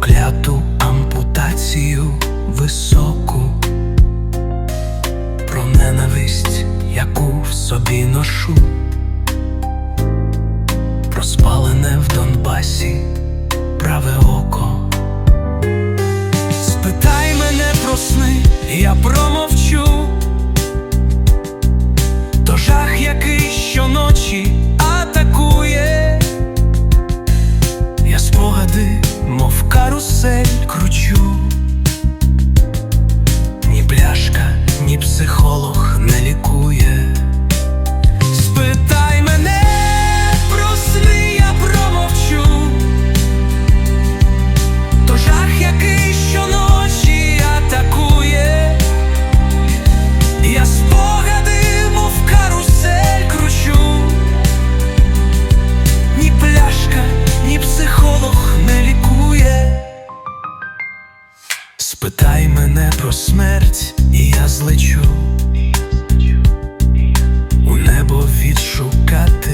прокляту ампутацію високу, про ненависть, яку в собі ношу, про спалене в Донбасі праве око. Спитай мене про сни, я про. sé. Про смерть, і я злечу. У небо відшукати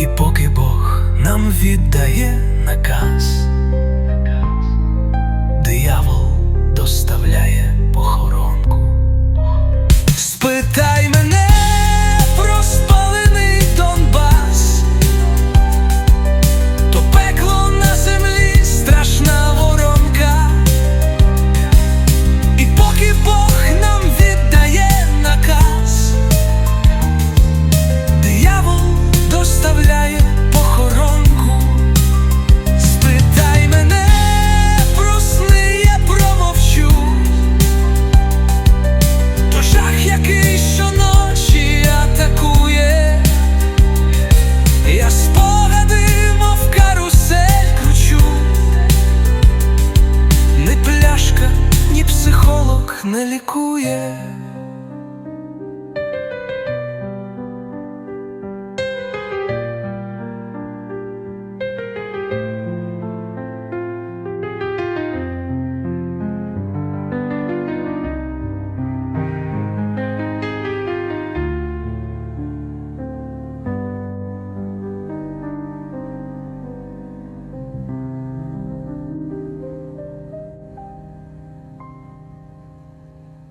І поки Бог нам віддає наказ, диявол. не лікує.